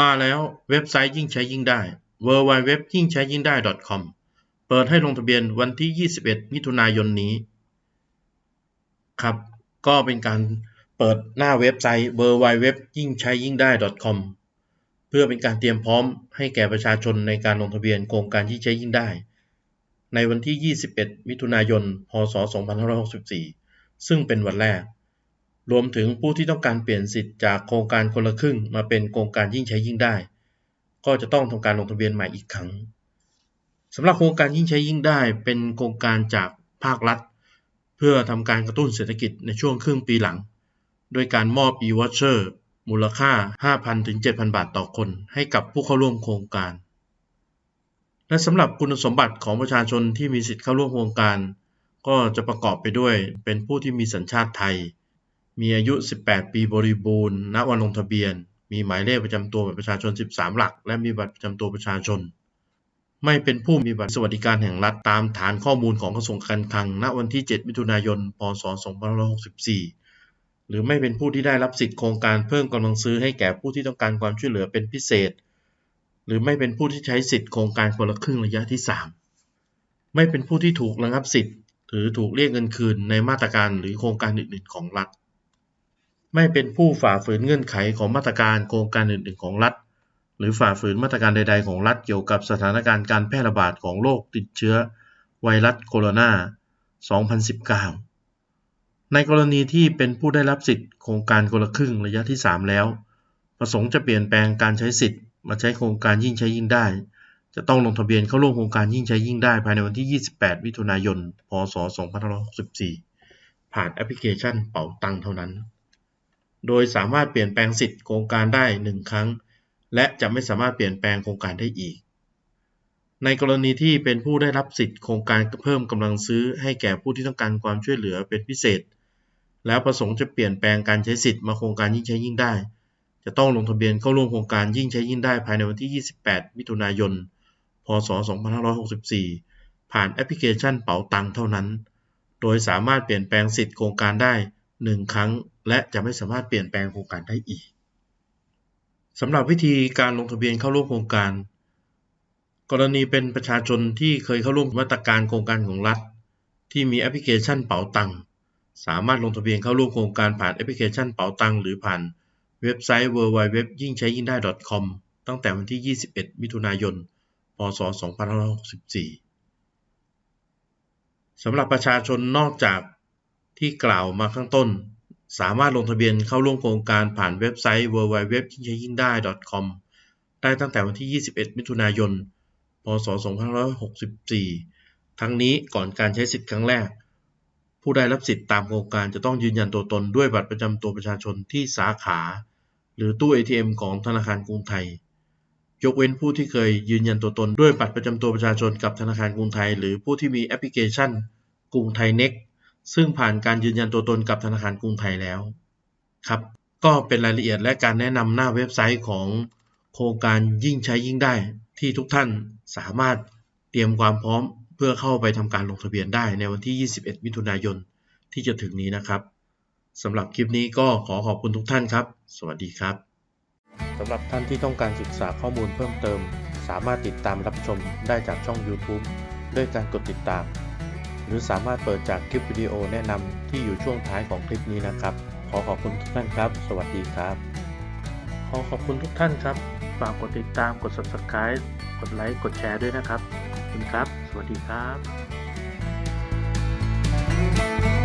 มาแล้วเว็บไซต์ยิ่งใช้ยิ่งได้ w w w ยิ่งใช้ยิ่งได้ .com เปิดให้ลงทะเบียนวันที่ 21 มิถุนายนนี้ ครับ ก็เป็นการเปิดหน้าเว็บไซต์ w w w ยิ่งใช้ยิ่งได้ .com เพื่อเป็นการเตรียมพร้อมให้แก่ประชาชนในการลงทะเบียนโครงการยิ่งใช้ยิ่งได้ ในวันที่ 21 มิถุนายน พศ 2564 ซึ่งเป็นวันแรก รวมถึงผู้ที่ต้องการเปลี่ยนสิทธิ์จากโครงการคนละครึ่งมาเป็นโครงการยิ่งใช้ยิ่งได้ ก็จะต้องทำการลงทะเบียนใหม่อีกครั้งสำหรับโครงการยิ่งใช้ยิ่งได้ เป็นโครงการจากภาครัฐ เพื่อทำการกระตุ้นเศรษฐกิจในช่วงครึ่งปีหลัง โดยการมอบ e-voucher มูลค่า 5,000 ถึง 7,000 บาทต่อคน ให้กับผู้เข้าร่วมโครงการ และสำหรับคุณสมบัติของประชาชนที่มีสิทธิ์เข้าร่วมโครงการ ก็จะประกอบไปด้วยเป็นผู้ที่มีสัญชาติไทย มีอายุ 18 ปีบริบูรณ์ ณ วันลงทะเบียน มีหมายเลขประจำตัวบัตรประชาชน 13 หลัก และมีบัตรประจำตัวประชาชน ไม่เป็นผู้มีบัตรสวัสดิการแห่งรัฐตามฐานข้อมูลของกระทรวงการคลัง ณ วันที่ 7 มิถุนายน พศ 2564 หรือไม่เป็นผู้ที่ได้รับสิทธิโครงการเพิ่มกำลังซื้อให้แก่ผู้ที่ต้องการความช่วยเหลือเป็นพิเศษ หรือไม่เป็นผู้ที่ใช้สิทธิโครงการคนละครึ่งระยะที่ 3 ไม่เป็นผู้ที่ถูกระงับสิทธิ์หรือถูกเรียกเงินคืนในมาตรการหรือโครงการอื่นๆของรัฐ ไม่เป็นผู้ฝ่าฝืนเงื่อนไขของมาตรการโครงการอื่น ๆ ของรัฐ หรือฝ่าฝืนมาตรการใด ๆ ของรัฐเกี่ยวกับสถานการณ์การแพร่ระบาดของโรคติดเชื้อไวรัสโคโรนา 2019 ในกรณีที่เป็นผู้ได้รับสิทธิ์โครงการคนละครึ่งระยะที่ 3 แล้ว ประสงค์จะเปลี่ยนแปลงการใช้สิทธิ์ มาใช้โครงการยิ่งใช้ยิ่งได้ จะต้องลงทะเบียนเข้าร่วมโครงการยิ่งใช้ยิ่งได้ภายในวันที่ 28 มิถุนายน พศ 2564 ผ่านแอปพลิเคชันเป๋าตังเท่านั้น โดยสามารถเปลี่ยนแปลงสิทธิโครงการได้ 1 ครั้ง และจะไม่สามารถเปลี่ยนแปลงโครงการได้อีก ในกรณีที่เป็นผู้ได้รับสิทธิโครงการเพิ่มกำลังซื้อ ให้แก่ผู้ที่ต้องการความช่วยเหลือเป็นพิเศษ แล้วประสงค์จะเปลี่ยนแปลงการใช้สิทธิ์มาโครงการยิ่งใช้ยิ่งได้ จะต้องลงทะเบียนเข้าร่วมโครงการยิ่งใช้ยิ่งได้ภายในวันที่ 28 มิถุนายน พศ 2564 ผ่านแอปพลิเคชันเป๋าตังเท่านั้น โดยสามารถเปลี่ยนแปลงสิทธิโครงการได้ 1ครั้ง และจะไม่สามารถเปลี่ยนแปลงโครงการได้อีกสำหรับวิธีการลงทะเบียนเข้าร่วมโครงการ กรณีเป็นประชาชนที่เคยเข้าร่วมมาตรการโครงการของรัฐ ที่มีแอปพลิเคชันเป๋าตังสามารถลงทะเบียนเข้าร่วมโครงการผ่านแอปพลิเคชันเป๋าตังหรือผ่านเว็บไซต์ www ยิ่งใช้ยิ่งได้ .com ตั้งแต่วันที่ 21 มิถุนายน พศ 2564 สำหรับประชาชนนอกจาก ที่กล่าวมาข้างต้น สามารถลงทะเบียนเข้าร่วมโครงการผ่านเว็บไซต์ www ยิ่งใช้ยิ่งได้ .com ได้ตั้งแต่วันที่ 21 มิถุนายน พศ 2564 ทั้งนี้ก่อนการใช้สิทธิ์ครั้งแรก ผู้ได้รับสิทธิ์ตามโครงการจะต้องยืนยันตัวตนด้วยบัตรประจำตัวประชาชนที่สาขา หรือตู้ ATM ของธนาคารกรุงไทย ยกเว้นผู้ที่เคยยืนยันตัวตนด้วยบัตรประจำตัวประชาชนกับธนาคารกรุงไทย หรือผู้ที่มีแอปพลิเคชันกรุงไทยเน็ก ซึ่งผ่านการยืนยันตัวตนกับธนาคารกรุงไทยแล้วครับ ก็เป็นรายละเอียดและการแนะนำหน้าเว็บไซต์ของโครงการยิ่งใช้ยิ่งได้ ที่ทุกท่านสามารถเตรียมความพร้อมเพื่อเข้าไปทำการลงทะเบียนได้ในวันที่ 21 มิถุนายนที่จะถึงนี้นะครับสำหรับคลิปนี้ก็ขอขอบคุณทุกท่านครับ สวัสดีครับสำหรับท่านที่ต้องการศึกษาข้อมูลเพิ่มเติม สามารถติดตามรับชมได้จากช่อง YouTube ด้วยการกดติดตาม หรือสามารถเปิดจากคลิปวิดีโอแนะนำที่อยู่ช่วงท้ายของคลิปนี้นะครับ ขอขอบคุณทุกท่านครับ สวัสดีครับ ขอขอบคุณทุกท่านครับ ฝากกดติดตามกด subscribe กดไลค์กดแชร์ด้วยนะครับขอบคุณครับ สวัสดีครับ